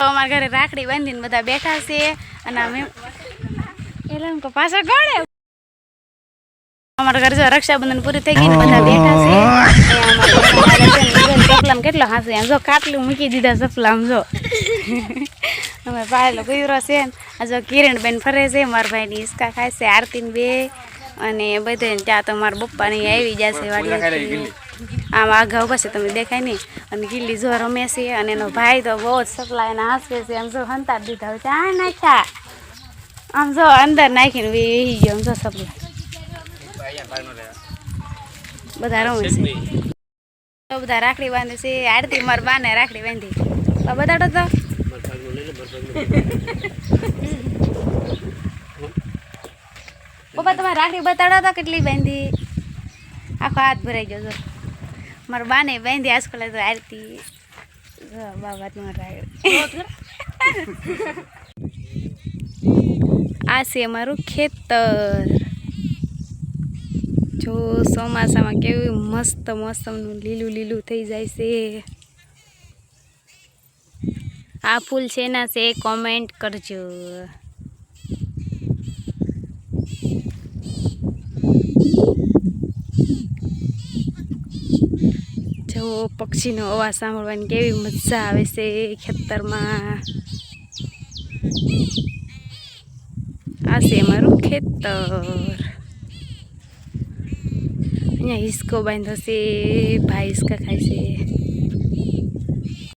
અમારા ઘરે રાખડી બાંધીને બધા બેઠા છે અને અમે એટલે એમ પાછળ ગળે અમારા ઘરે જો રક્ષાબંધન પૂરી થઈ ગઈ બધા બેઠા છે કેટલો હાંસે આમ જો કાટલું મૂકી દીધા સપલામ જો અમે પાયેલો ગુયરો છે ને જો કિરણબેન ફરે છે મારા ભાઈની હિસકા ખાય છે આરતીન બે અને બધે ત્યાં તો મારા પપ્પાની આવી જશે વાડી આમ આગા ઊભા છે તમને દેખાય નહીં. અને ગીલી જો રમે છે અને એનો ભાઈ તો બહુ જ સપલા એના હાંસવે છે. આમ જો હંતા દીધા હોય આ નાખ્યા. આમ જો અંદર નાખીને વેહી ગયો. આમ જો સપલા બધા રમે છે. તો બધા રાખડી બાંધે છે. આરતી માર બાને રાખડી બાંધી. તો બતાડો તો. પપ્પા તમારે રાખડી બતાડો તો કેટલી બાંધી? આખો હાથ ભરાઈ ગયો જો. મારા બાને બાંધી આજકાલ તો આરતી. જો બાબા તમારે રાખડી આ છે અમારું ખેતર. જો, ચોમાસામાં કેવું મસ્ત મોસમનું લીલું લીલું થઈ જાય છે. આ ફૂલ છે ના છે કોમેન્ટ કરજો. જો પક્ષીનો અવાજ સાંભળવાની કેવી મજા આવે છે ખેતરમાં. આ છે અમારું ખેતર. અહીંયા હિસકો બાંધો છે, ભાઈ હિસકા ખાય